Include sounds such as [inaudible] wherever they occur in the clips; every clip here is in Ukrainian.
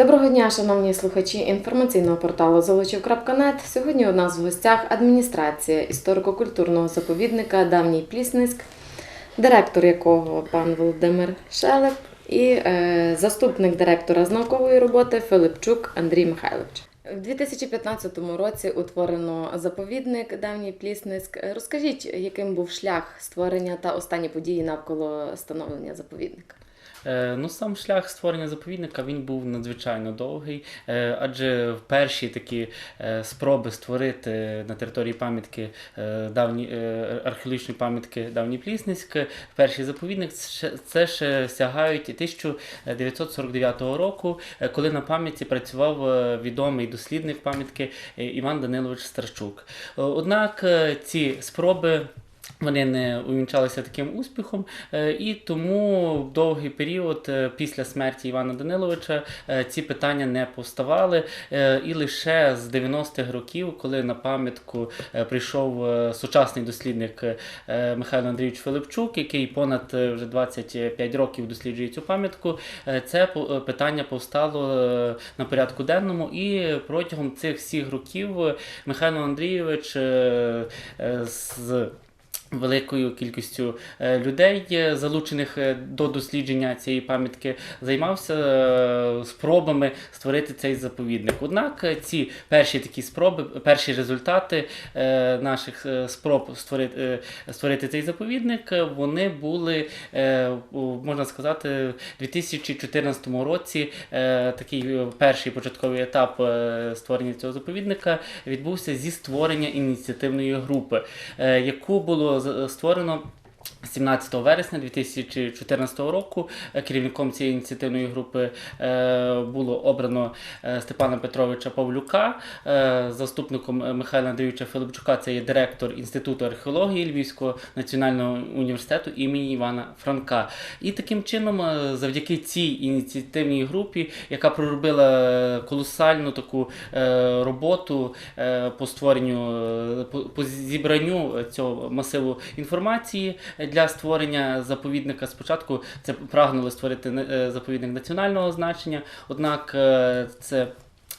Доброго дня, шановні слухачі інформаційного порталу Золочів.нет. Сьогодні у нас в гостях адміністрація історико-культурного заповідника Давній Плісницьк, директор якого пан Володимир Шелеп і е, заступник директора з наукової роботи Филипчук Андрій Михайлович. У 2015 році утворено заповідник Давній Плісницьк. Розкажіть, яким був шлях створення та останні події навколо становлення заповідника? Е, Ну, сам шлях створення заповідника він був надзвичайно довгий, е, адже перші такі е, спроби створити на території пам'ятки давні археологічної пам'ятки Давній Плісницьк, перший заповідник це ще сягають 1949 року, коли на пам'ятці працював відомий дослідник пам'ятки Іван Данилович Старчук. Однак ці спроби. Вони не увінчалися таким успіхом, е, і тому довгий період е, після смерті Івана Даниловича е, ці питання не повставали. І лише з 90-х років, коли на пам'ятку прийшов сучасний дослідник Михайло Андрійович Филипчук, який понад вже 25 років досліджує цю пам'ятку, це питання повстало на порядку денному. І протягом цих всіх років Михайло Андрійович з великою кількістю е, людей, е, залучених е, до дослідження цієї пам'ятки, займався спробами створити цей заповідник. Однак ці перші такі спроби, перші результати наших спроб створити, створити цей заповідник, вони були, можна сказати, в 2014 році. Такий перший початковий етап створення цього заповідника відбувся зі створення ініціативної групи яку було створено 17 вересня 2014 року. Е, Керівником цієї ініціативної групи е, було обрано е, Степана Петровича Павлюка, заступником Михайла Андрійовича Филипчука. Це є директор Інституту археології Львівського національного університету імені Івана Франка. І таким чином, завдяки цій ініціативній групі, яка проробила колосальну таку роботу по створенню, по зібранню цього масиву інформації для створення заповідника. Спочатку це прагнули створити е, заповідник національного значення, однак е, це.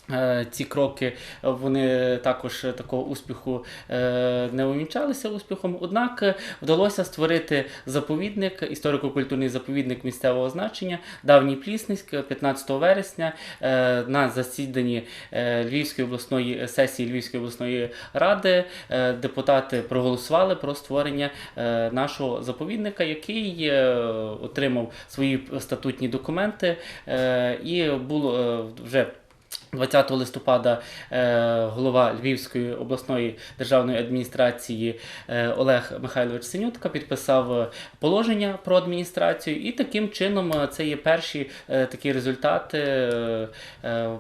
Е, Ці кроки вони також такого успіху е, не увінчалися успіхом. Однак е, вдалося створити заповідник, історико-культурний заповідник місцевого значення Давній Плісницьк 15 вересня на засіданні Львівської обласної сесії Львівської обласної ради депутати проголосували про створення нашого заповідника, який отримав свої статутні документи і було вже. 20 листопада е, голова Львівської обласної державної адміністрації е, Олег Михайлович Синютка підписав положення про адміністрацію, і таким чином е, це є перші такі результати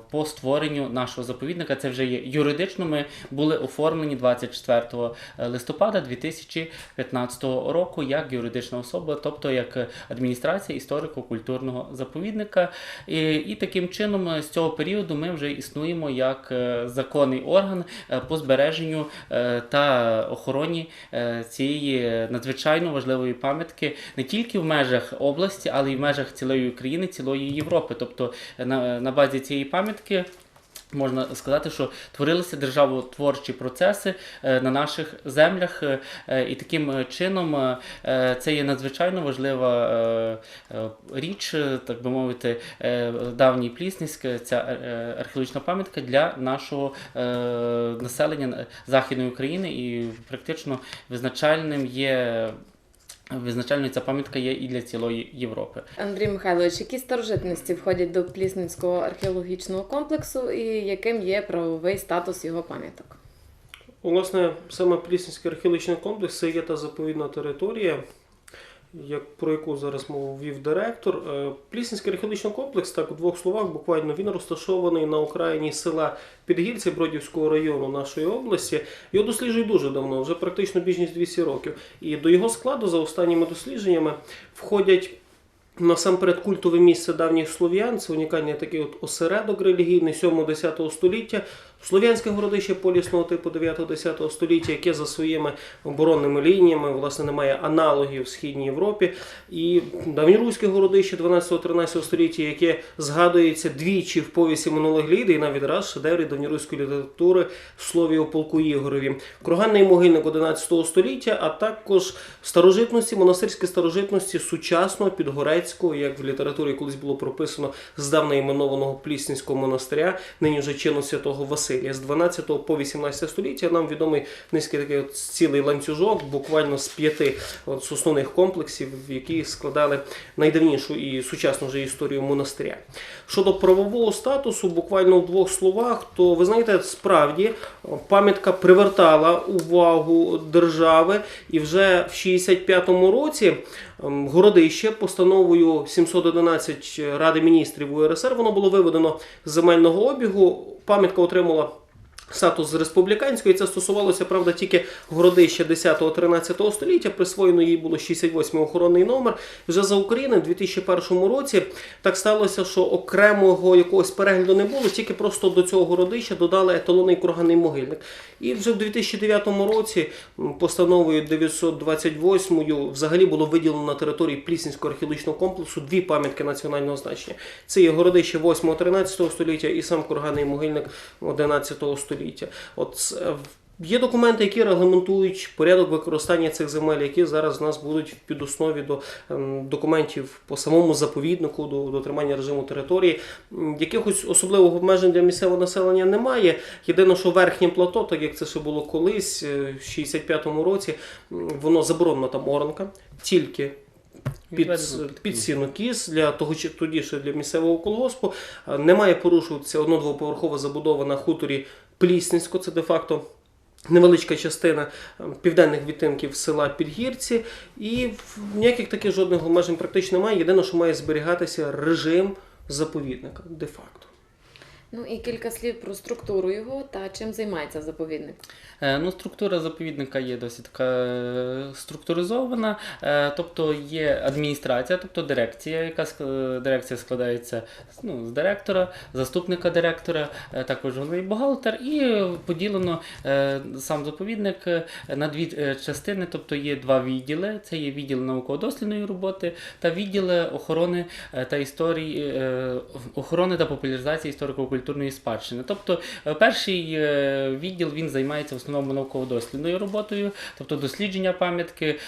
по створенню нашого заповідника. Це вже є юридично. Ми були оформлені 24 листопада 2015 року як юридична особа, тобто як адміністрація історико-культурного заповідника. І, і таким чином з цього періоду ми вже існуємо як е, законний орган е, по збереженню е, та охороні цієї надзвичайно важливої пам'ятки не тільки в межах області, але й в межах цілої України, цілої Європи. Тобто на, на базі цієї пам'ятки. Можна сказати, що творилися державотворчі процеси е, на наших землях, е, е, і таким чином це є надзвичайно важлива річ, так би мовити, давній Плісницьк, ця археологічна пам'ятка для нашого населення Західної України, і практично визначальним є. Визначальною ця пам'ятка є і для цілої Європи. Андрій Михайлович, які старожитності входять до Плісницького археологічного комплексу і яким є правовий статус його пам'яток? Власне, саме Плісницький археологічний комплекс це є та заповідна територія, як, про яку зараз мову вів директор. Е, Плісненський археологічний комплекс, так у двох словах, буквально він розташований на окраїні села Підгірці Бродівського району нашої області. Його досліджують дуже давно, вже практично більш ніж 200 років. І до його складу, за останніми дослідженнями, входять Насамперед культове місце давніх слов'ян, це унікальний такий от осередок релігійний 7-10 століття. Слов'янське городище полісного типу 9-10 століття, яке за своїми оборонними лініями власне не має аналогів в Східній Європі. І давньоруське городище 12-13 століття, яке згадується двічі в повісті минулих літ, і навіть раз шедеврі давньоруської літератури в слові о полку Ігорові. Курганний могильник 11 століття, а також старожитності, монастирські старожитності сучасного підгорецького, як в літературі колись було прописано здавна іменованого Пліснінського монастиря, нині вже чину святого Василія. З 12 по 18 століття нам відомий низький такий от цілий ланцюжок, буквально з п'яти от, основних комплексів, які складали найдавнішу і сучасну вже історію монастиря. Щодо правового статусу, буквально в двох словах, то ви знаєте, справді пам'ятка привертала увагу держави, і вже в 65-му році ем, городище постановою 711 Ради міністрів УРСР воно було виведено з земельного обігу. Пам'ятка отримала статус республіканської. Це стосувалося, правда, тільки городища 10-13 століття. Присвоєно їй було 68 охоронний номер. Вже за України в 2001 році так сталося, що окремого якогось перегляду не було, тільки просто до цього городища додали еталонний курганний могильник. І вже в 2009 році постановою 928 взагалі було виділено на території Плісінського археологічного комплексу дві пам'ятки національного значення. Це є городище 8-13 століття і сам курганний могильник 11 століття. От Є документи, які регламентують порядок використання цих земель, які зараз в нас будуть в підоснові до ем, документів по самому заповіднику, до дотримання режиму території. Якихось особливих обмежень для місцевого населення немає. Єдине, що верхнє плато, так як це ще було колись, е, в 65-му році, воно заборонена там оранка, тільки під, під сінокіс для того, чи тоді ще для місцевого колгоспу. Е, Не має порушуватися одно-двоповерхова забудова на хуторі Плісницько, це де-факто. Невеличка частина е, південних відтинків села Підгірці, і ніяких таких жодних обмежень практично немає. Єдине, що має зберігатися режим заповідника де-факто. Ну і кілька слів про структуру його та чим займається заповідник. Е, Ну, структура заповідника є досить така е, структуризована, Е, тобто є адміністрація, тобто дирекція, яка дирекція складається ну, з директора, заступника директора, також головний бухгалтер, і поділено сам заповідник на дві частини, тобто є два відділи: це є відділ науково-дослідної роботи та відділ охорони та історії охорони та популяризації історико-культурної спадщини. Тобто перший відділ він займається в основному науково-дослідною роботою, тобто дослідження пам'ятки,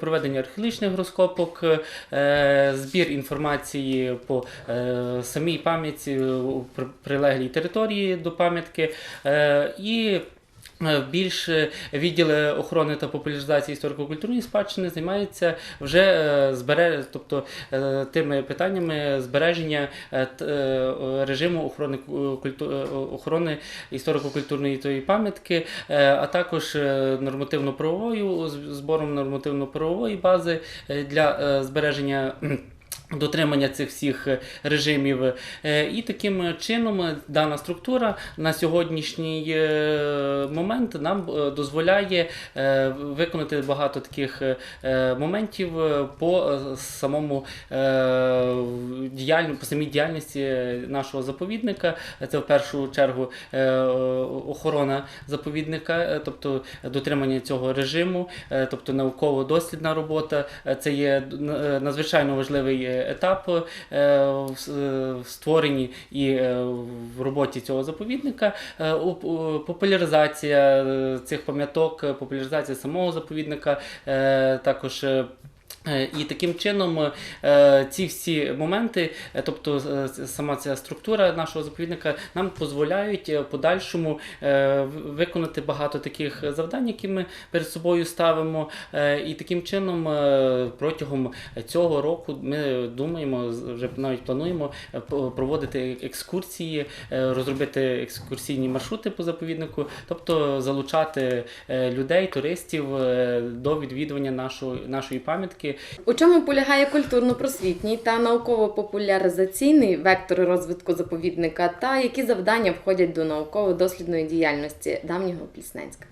проведення археологічних розкопок, е, збір інформації по е, самій пам'ятці, прилеглій території до пам'ятки е, і е, більш е, відділ е, охорони та популяризації історико-культурної спадщини займається вже е, збере, тобто тими питаннями збереження режиму охорони ку- культу- охорони історико-культурної тої пам'ятки, а також нормативно-правовою збором нормативно-правової бази для збереження. Дотримання цих всіх е, режимів. Е, І таким чином дана структура на сьогоднішній е, момент нам дозволяє виконати багато таких моментів по самому по самій діяльності нашого заповідника. Це в першу чергу охорона заповідника, тобто дотримання цього режиму, тобто науково-дослідна робота. Це є надзвичайно важливий етап е, в е, створенні і е, в роботі цього заповідника. Популяризація цих пам'яток, популяризація самого заповідника, також. Е, І таким чином е, ці всі моменти, е, тобто сама ця структура нашого заповідника, нам дозволяють подальшому виконати багато таких завдань, які ми перед собою ставимо. І таким чином протягом цього року ми думаємо, вже навіть плануємо проводити екскурсії, розробити екскурсійні маршрути по заповіднику, тобто залучати людей, туристів до відвідування нашої, нашої У чому полягає культурно-просвітній та науково-популяризаційний вектори розвитку заповідника, та які завдання входять до науково-дослідної діяльності давнього Плісненська?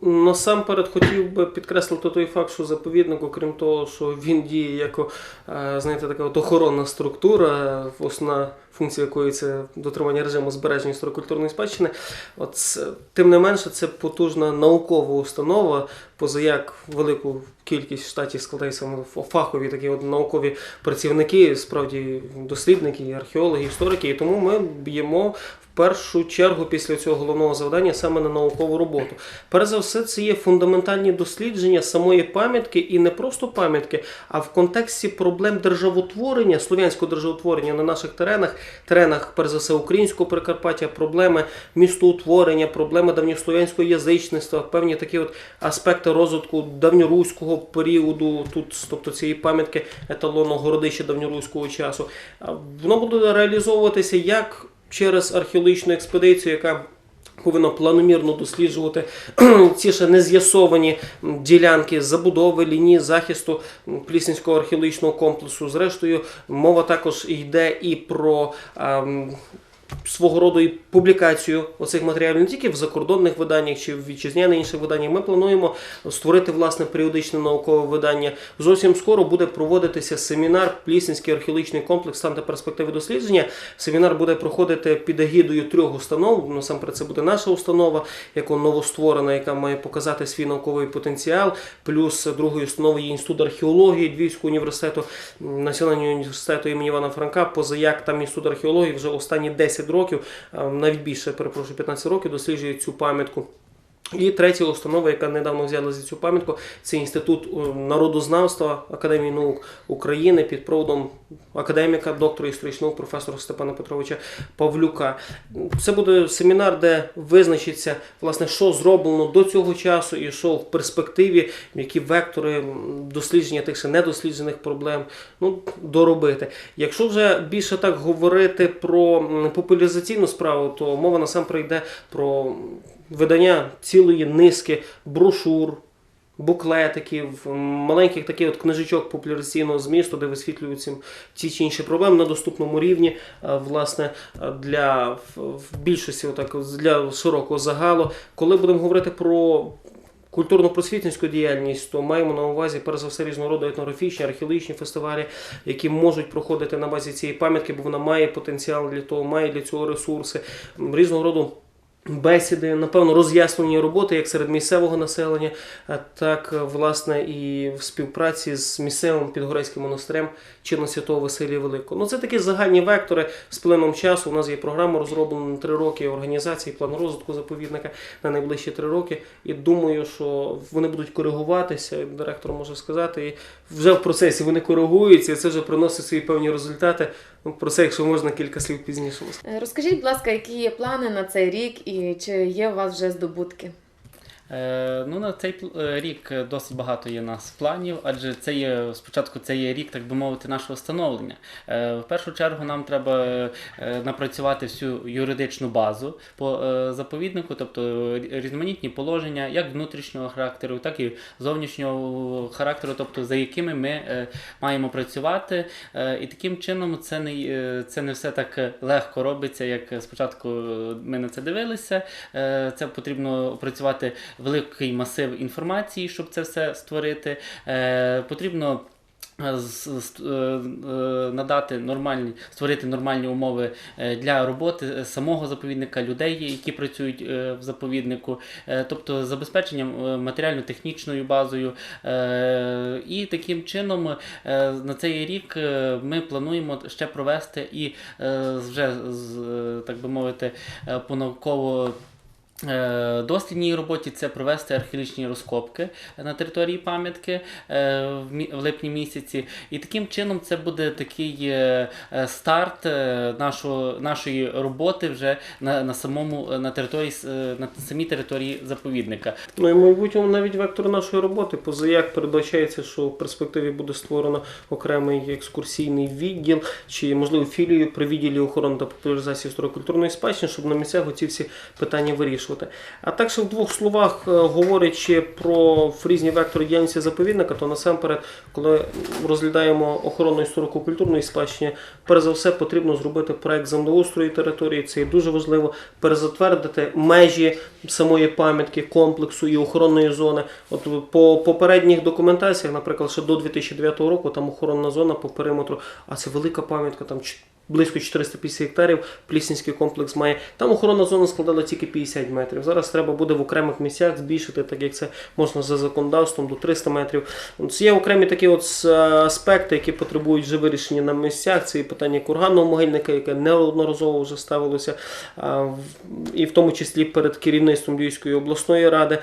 Насамперед хотів би підкреслити той факт, що заповідник, окрім того, що він діє як е, знаєте, така от охоронна структура, основна функція якої це дотримання режиму збереження історико-культурної спадщини. От, тим не менше, це потужна наукова установа, поза як велику кількість в штаті складає саме фахові такі от наукові працівники, справді дослідники, археологи, історики. І тому ми б'ємо першу чергу після цього головного завдання саме на наукову роботу. Перш за все, це є фундаментальні дослідження самої пам'ятки і не просто пам'ятки, а в контексті проблем державотворення, слов'янського державотворення на наших теренах, теренах, перш за все, українського Прикарпаття, проблеми містоутворення, проблеми давньослов'янського язичництва, певні такі от аспекти розвитку давньоруського періоду, тут, тобто цієї пам'ятки еталонного городища давньоруського часу. Воно буде реалізовуватися як через археологічну експедицію, яка повинна планомірно досліджувати [clears throat] ці ще не з'ясовані ділянки забудови, лінії захисту Плісінського археологічного комплексу. Зрештою, мова також йде і про. Свого роду і публікацію оцих матеріалів не тільки в закордонних виданнях чи в вітчизняних інших виданнях. Ми плануємо створити власне періодичне наукове видання. Зовсім скоро буде проводитися семінар Плісненський археологічний комплекс стан та перспективи дослідження. Семінар буде проходити під егідою трьох установ. Насамперед, це буде наша установа, яка новостворена, яка має показати свій науковий потенціал. Плюс другою установою є інститут археології Львівського університету, Національного університету імені Івана Франка. Поза як там інститут археології вже останні 10 років, навіть більше, перепрошую, 15 років досліджує цю пам'ятку. І третя установа, яка недавно взяла за цю пам'ятку, це інститут е, народознавства Академії наук України під проводом академіка, доктора історичних наук, професора Степана Петровича Павлюка. Це буде семінар, де визначиться власне, що зроблено до цього часу, і що в перспективі, які вектори дослідження тих ще недосліджених проблем ну, доробити. Якщо вже більше так говорити про популяризаційну справу, то мова насамперед йде про видання цілої низки брошур. Буклетиків, маленьких таких от книжечок популяризаційного змісту, де висвітлюються ті чи інші проблеми на доступному рівні, е, власне, для в- більшості, отак, для широкого загалу. Коли будемо говорити про культурно-просвітницьку діяльність, то маємо на увазі перш за все різного роду етнографічні, археологічні фестивалі, які можуть проходити на базі цієї пам'ятки, бо вона має потенціал для того, має для цього ресурси різного роду. Бесіди, напевно, роз'яснені роботи як серед місцевого населення, так власне і в співпраці з місцевим підгорецьким монастирем чинно святого Василія Великого. Ну це такі загальні вектори з плином часу. У нас є програма розроблена на три роки організації, план розвитку заповідника на найближчі три роки. І думаю, що вони будуть коригуватися. Директор може сказати, і вже в процесі вони коригуються, і це вже приносить свої певні результати. Ну, про це, якщо можна, кілька слів пізніше. Е, Розкажіть, будь ласка, які є плани на цей рік і чи є у вас вже здобутки? Е, ну, на цей е, рік досить багато є нас планів, адже це є спочатку це є рік, так би мовити, нашого становлення. Е, в першу чергу нам треба напрацювати всю юридичну базу по заповіднику, тобто різноманітні положення, як внутрішнього характеру, так і зовнішнього характеру, тобто за якими ми маємо працювати. І таким чином це не, це не все так легко робиться, як спочатку ми на це дивилися. Це потрібно опрацювати великий масив інформації, щоб це все створити. Е, Потрібно е, е, надати нормальні, створити нормальні умови для роботи самого заповідника, людей, які працюють в заповіднику, тобто забезпеченням матеріально-технічною базою. І таким чином на цей рік ми плануємо ще провести і вже так би мовити, по науково. е, Дослідній роботі це провести археологічні розкопки на території пам'ятки е, в липні місяці. І таким чином це буде такий е, е, старт е, нашого, нашої роботи вже на, самому на території е, на самій території заповідника. Ну і майбутньому навіть вектор нашої роботи, поза як передбачається, що в перспективі буде створено окремий екскурсійний відділ, чи можливо філію при відділі охорони та популяризації історико-культурної спадщини, щоб на місцях ці всі питання вирішувати. Вирішувати. А так що в двох словах, е, говорячи про різні вектори діяльності заповідника, то насамперед, коли розглядаємо охорону історико-культурної спадщини, перш за все потрібно зробити проект землеустрою території. Це є дуже важливо перезатвердити межі самої пам'ятки, комплексу і охоронної зони. От по попередніх документаціях, наприклад, ще до 2009 року там охоронна зона по периметру, а це велика пам'ятка, там близько 450 гектарів. Пліснінський комплекс має. Там охоронна зона складала тільки 50 метрів. Зараз треба буде в окремих місцях збільшити, так як це можна за законодавством до 300 метрів. От Є окремі такі от аспекти, які потребують вже вирішення на місцях. Це і питання курганного могильника, яке неодноразово вже ставилося, і в тому числі перед керівництвом Львівської обласної ради.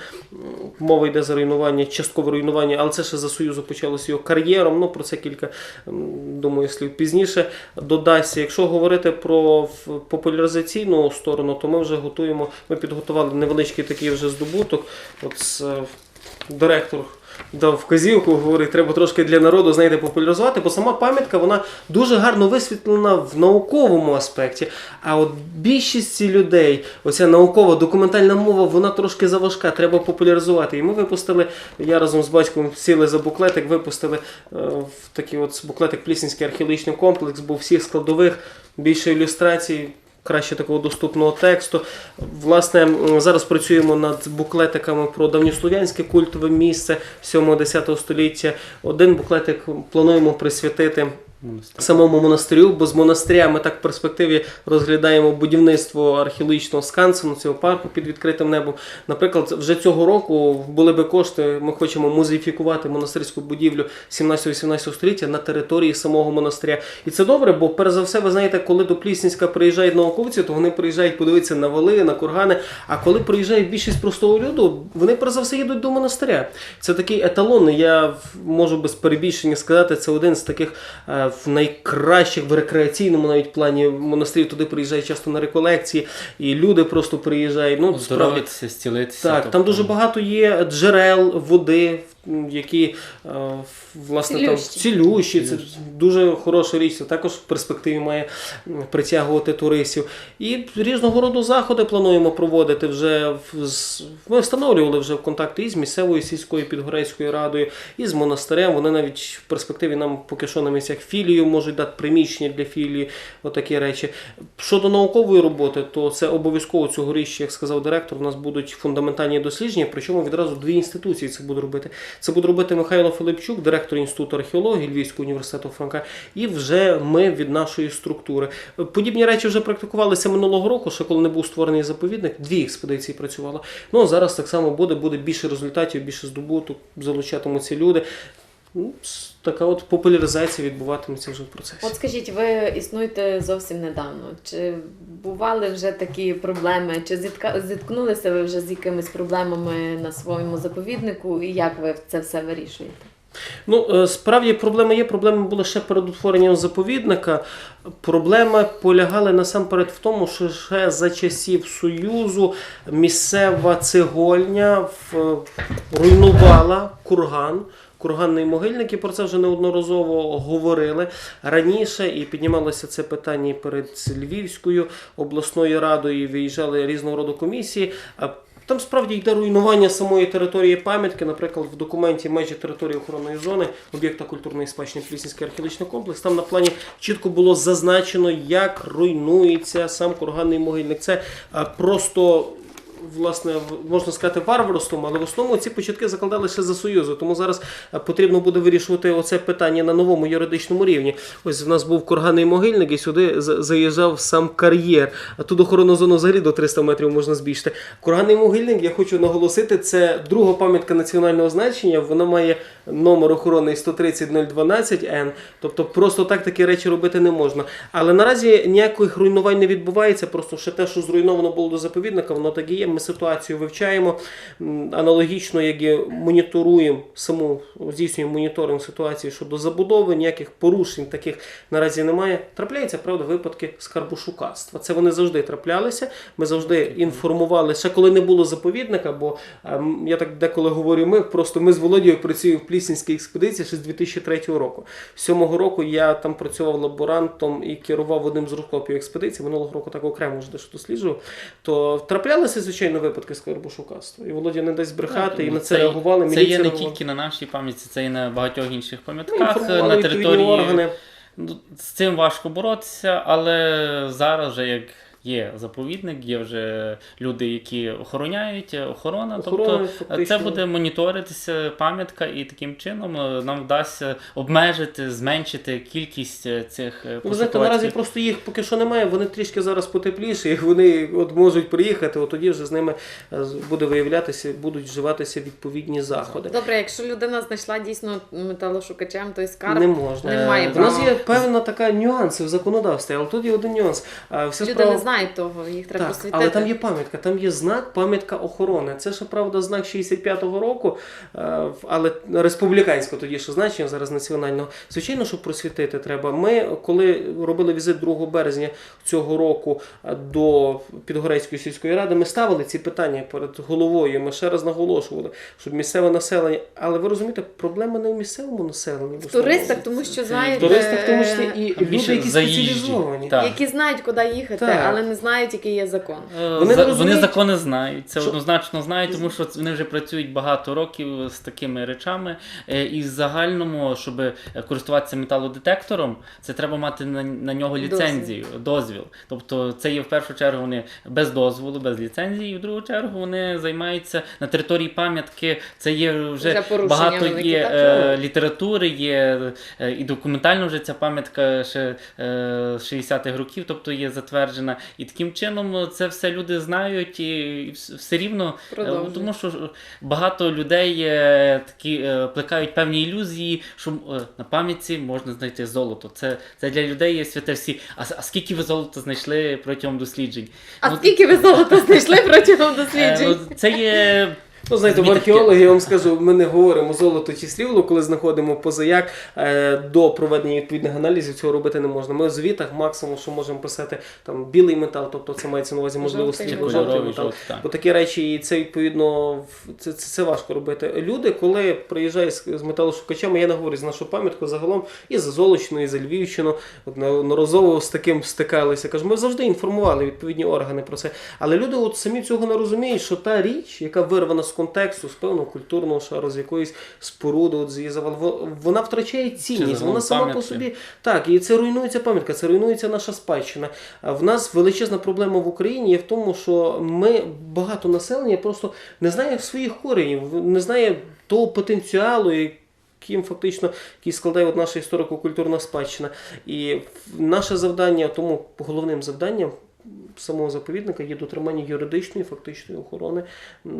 Мова йде за руйнування, часткове руйнування, але це ще за Союзу почалося його кар'єром. Ну про це кілька думаю, слів пізніше додасться. Якщо говорити про популяризаційну сторону, то ми вже готуємо. Ми підготували невеличкий такий вже здобуток. От е, директор дав вказівку, говорить, треба трошки для народу знаєте, популяризувати, бо сама пам'ятка вона дуже гарно висвітлена в науковому аспекті. А от більшості людей, оця наукова документальна мова, вона трошки заважка, треба популяризувати. І ми випустили, я разом з батьком сіли за буклетик, випустили е, в такий от буклетик Пліснінський археологічний комплекс, був всіх складових, більше ілюстрацій. Краще такого доступного тексту. Власне, зараз працюємо над буклетиками про давньослов'янське культове місце 7-10 століття. Один буклетик плануємо присвятити Монастир. самому монастирю, бо з монастиря ми так в перспективі розглядаємо будівництво археологічного скансену цього парку під відкритим небом. Наприклад, вже цього року були би кошти. Ми хочемо музеїфікувати монастирську будівлю 17-18 століття на території самого монастиря. І це добре, бо перш за все, ви знаєте, коли до Пліснінська приїжджають науковці, то вони приїжджають подивитися на вали, на кургани. А коли приїжджає більшість простого люду, вони перш за все їдуть до монастиря. Це такий еталон. Я можу без перебільшення сказати, це один з таких е, в найкращих в рекреаційному навіть плані монастирів. Туди приїжджають часто на реколекції, і люди просто приїжджають. Ну, справді, Оздоровитися, зцілитися. так, тобто, там дуже багато є джерел води, які е, власне там Цілющі. цілющі. Це дуже хороша річ. Це також в перспективі має притягувати туристів. І різного роду заходи плануємо проводити вже в ми встановлювали вже в контакти і з місцевою сільською підгорецькою радою, і з монастирем. Вони навіть в перспективі нам поки що на місцях філію можуть дати приміщення для філії, отакі речі. Щодо наукової роботи, то це обов'язково цьогоріч, як сказав директор, у нас будуть фундаментальні дослідження, причому відразу дві інституції це буде робити. Це буде робити Михайло Филипчук, директор Інституту археології Львівського університету Франка, і вже ми від нашої структури. Подібні речі вже практикувалися минулого року, ще коли не був створений заповідник, дві експедиції працювало. Ну зараз так само буде, буде більше результатів, більше здобуток, залучатимуться люди. Ну, така от популяризація відбуватиметься вже в процесі. От скажіть, ви існуєте зовсім недавно. Чи бували вже такі проблеми? Чи зітка... зіткнулися ви вже з якимись проблемами на своєму заповіднику, і як ви це все вирішуєте? Ну, е, справді проблеми є. Проблеми були ще перед утворенням заповідника. Проблеми полягали насамперед в тому, що ще за часів Союзу місцева цегольня в- руйнувала курган. Курганний могильник, і про це вже неодноразово говорили раніше, і піднімалося це питання перед Львівською обласною радою, і виїжджали різного роду комісії. Там справді йде руйнування самої території пам'ятки. Наприклад, в документі межі території охоронної зони об'єкта культурної спадщини Пліснінський археологічний комплекс. Там на плані чітко було зазначено, як руйнується сам курганний могильник. Це просто. Власне, можна сказати, варварством, але в основному ці початки закладали ще за Союзу. Тому зараз е, потрібно буде вирішувати оце питання на новому юридичному рівні. Ось в нас був курганний могильник, і сюди заїжджав сам кар'єр. А тут охоронну зону взагалі до 300 метрів можна збільшити. Курганний могильник, я хочу наголосити, це друга пам'ятка національного значення. Вона має номер охорони 130 н Тобто просто так такі речі робити не можна. Але наразі ніяких руйнувань не відбувається. Просто ще те, що зруйновано було до заповідника, воно так і є. Ми ситуацію вивчаємо аналогічно, як і моніторуємо саму здійснюємо моніторинг ситуації щодо забудови. Ніяких порушень таких наразі немає. Трапляються, правда, випадки скарбошукацтва. Це вони завжди траплялися. Ми завжди інформували, ще коли не було заповідника, бо ем, я так деколи говорю, ми просто ми з Володією працюємо в Пліснінській експедиції ще з 2003 року. Сьомого року я там працював лаборантом і керував одним з розкопів експедиції. Минулого року так окремо вже досліджував. То траплялися, звичайно. Надзвичайно випадки скарбошукацтва. І Володя не дасть брехати, і на це, це реагували. Це є не реагувала. тільки на нашій пам'ятці, це і на багатьох інших пам'ятках ну, на території. органи. Ну, З цим важко боротися, але зараз вже як є заповідник, є вже люди, які охороняють, е, охорона. Охорона, тобто фактично. це буде моніторитися пам'ятка, і таким чином е, нам вдасться обмежити, зменшити кількість е, цих Ну, знаєте, наразі просто їх поки що немає, вони трішки зараз потепліші, і вони от можуть приїхати, от тоді вже з ними з- буде виявлятися, будуть вживатися відповідні заходи. Добре, якщо людина знайшла дійсно металошукачем, той скарб, Не можна. Немає В нас є певна така нюанси в законодавстві, але тут є один нюанс. Вся люди справа... не знають того, їх треба Так, просвітити. але там є пам'ятка, там є знак, пам'ятка охорони. Це ще правда знак 65-го року, е, але республіканського тоді ще значення, зараз національного. Звичайно, що просвітити треба. Ми, коли робили візит 2 березня цього року е, до Підгорецької сільської ради, ми ставили ці питання перед головою. Ми ще раз наголошували, щоб місцеве населення. Але ви розумієте, проблема не в місцевому населенні. в туристах, тому що в туристах, тому числі і люди, які спеціалізовані. Які знають, куди їхати, Так. але не знають, який є закон. Е, Вони за- розуміють, закони знають, це що- однозначно знають, тому що вони вже працюють багато років з такими речами. Е, І в загальному, щоб користуватися металодетектором, це треба мати на, на нього ліцензію, дозвіл. Тобто це є в першу чергу вони без дозволу, без ліцензії, і в другу чергу вони займаються на території пам'ятки. Це є вже, багато великі, є так? е, літератури, є е, і документально вже ця пам'ятка ще е, 60-х років, тобто є затверджена. І таким чином е, це все люди знають і, все рівно, е, тому що багато людей е, такі е, плекають певні ілюзії, що на пам'ятці можна знайти золото. Це, це для людей є святе всі. А, а скільки ви золота знайшли протягом досліджень? А Ну, скільки ви [laughs] золота знайшли протягом досліджень? ну, це є Ну, знаєте, в археології, я вам скажу, ми не говоримо золото чи срібло, коли знаходимо позаяк е, до проведення відповідних аналізів, цього робити не можна. Ми в звітах максимум, що можемо писати там білий метал, тобто це мається на увазі можливо срібло, жовтий метал. Бо такі речі, і це відповідно це, це, це важко робити. Люди, коли приїжджають з, з металошукачами, я не говорю з нашу пам'ятку загалом і за Золочну, і за Львівщину. От неодноразово з таким стикалися. Кажу, ми завжди інформували відповідні органи про це. Але люди от самі цього не розуміють, що та річ, яка вирвана з контексту, з певного культурного шару, з якоїсь споруди, от з вона втрачає цінність. Вона сама по собі так, і це руйнується пам'ятка, це руйнується наша спадщина. В нас величезна проблема в Україні є в тому, що ми багато населення просто не знає своїх коренів, не знає того потенціалу, яким фактично який складає от наша історико-культурна спадщина. І наше завдання, тому головним завданням. Самого заповідника є дотримання юридичної фактичної охорони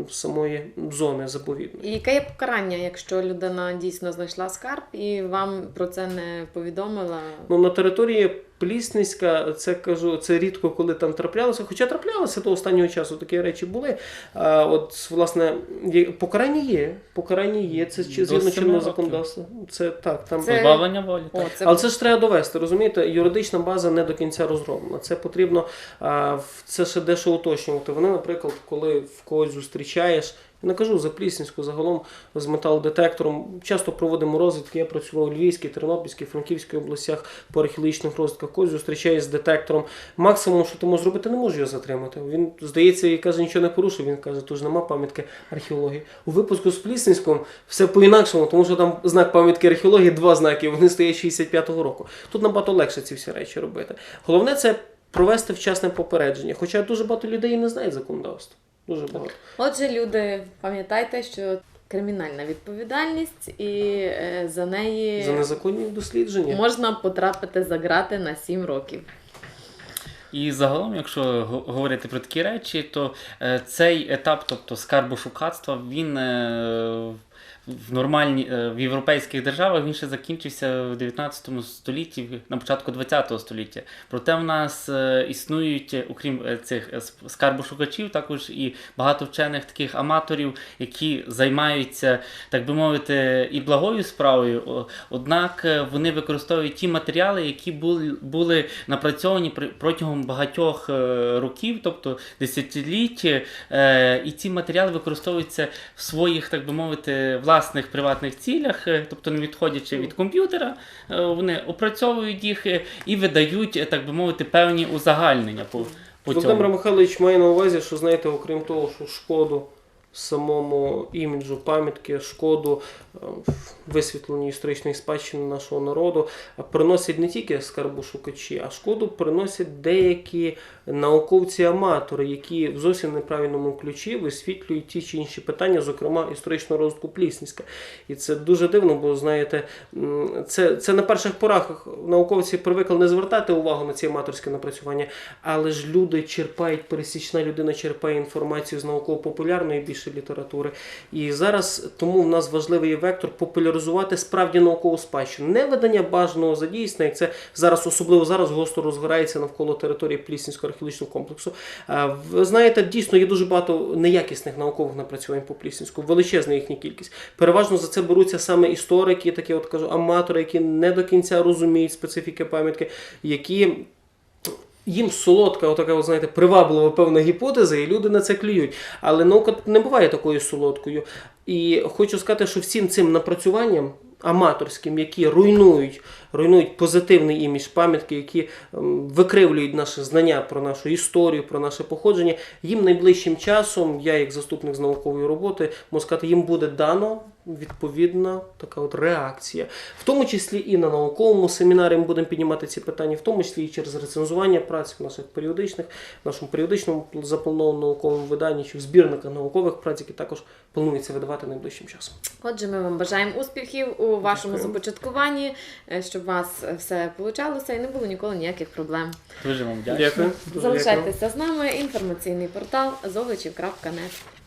самої зони заповідника. І яке є покарання, якщо людина дійсно знайшла скарб і вам про це не повідомила? Ну, на території Плісницька, це кажу, це рідко коли там траплялося, хоча траплялося до останнього часу, такі речі були. А, от, власне, є, покарання є. Покарання є, це згідно чинного законодавства. Це так, там. Це- Позбавлення волі. О, це Але це ж треба довести, розумієте, юридична база не до кінця розроблена. Це потрібно а, в- це ще дещо уточнювати. Вони, наприклад, коли в когось зустрічаєш, не кажу за Плісненську, загалом з металодетектором. Часто проводимо розвідки. Я працював у Львівській, Тернопільській, Франківській областях по археологічних розвідках. Когось зустрічаєш з детектором. Максимум, що ти можеш зробити, не можеш його затримати. Він здається і каже, нічого не порушив. Він каже, то ж нема пам'ятки археології. У випуску з Плісненськом все по-інакшому, тому що там знак пам'ятки археології, два знаки, вони стоять 65-го року. Тут набагато легше ці всі речі робити. Головне це провести вчасне попередження. Хоча дуже багато людей не знають законодавство. Дуже багато. Отже, люди, пам'ятайте, що кримінальна відповідальність, і е, за неї За незаконні дослідження. можна потрапити за грати на 7 років. І загалом, якщо говорити про такі речі, то е, цей етап, тобто скарбошукацтва, він е, в нормальні е, в європейських державах він ще закінчився в 19 столітті, на початку 20 століття. Проте в нас е, існують, е, окрім цих скарбошукачів, також і багато вчених таких аматорів, які займаються, так би мовити, і благою справою. Однак вони використовують ті матеріали, які були, були напрацьовані протягом багатьох років, тобто десятиліть, е, і ці матеріали використовуються в своїх, так би мовити, власних приватних цілях, е, тобто не відходячи від комп'ютера, е, вони опрацьовують їх е, і видають, так би мовити, певні узагальнення по, по Володимир. Михайлович має на увазі, що знаєте, окрім того, що шкоду самому іміджу пам'ятки, шкоду е, висвітленні історичної спадщини нашого народу приносять не тільки скарбошукачі, а шкоду приносять деякі науковці-аматори, які в зовсім неправильному ключі висвітлюють ті чи інші питання, зокрема історичного розвитку Пліснівська. І це дуже дивно, бо знаєте, це, це на перших порах науковці привикли не звертати увагу на ці аматорські напрацювання, але ж люди черпають, пересічна людина черпає інформацію з науково-популярної більше літератури. І зараз тому в нас важливий вектор популяризувати справді наукову спадщину. Не видання бажаного за дійсне, як це зараз, особливо зараз, гостро розгорається навколо території Пліснівського археологічного комплексу. Ви знаєте, дійсно є дуже багато неякісних наукових напрацювань по Пліснівську, величезна їхня кількість. Переважно за це беруться саме історики, такі от кажу, аматори, які не до кінця розуміють специфіки пам'ятки, які їм солодка, отака, от, знаєте, приваблива певна гіпотеза, і люди на це клюють. Але наука не буває такою солодкою. І хочу сказати, що всім цим напрацюванням аматорським, які руйнують, руйнують позитивний імідж пам'ятки, які ем, викривлюють наше знання про нашу історію, про наше походження, їм найближчим часом, я як заступник з наукової роботи, можу сказати, їм буде дано відповідна така от реакція. В тому числі і на науковому семінарі ми будемо піднімати ці питання, в тому числі і через рецензування праці в наших періодичних, в нашому періодичному запланованому науковому виданні, чи в збірниках наукових праць, які також планується видавати найближчим часом. Отже, ми вам бажаємо успіхів у вашому Дякую. започаткуванні, е, щоб у вас все получалося і не було ніколи ніяких проблем. Дуже вам вдячний. Дякую. Дуже дякую. Залишайтеся з нами. Інформаційний портал золочів.нет.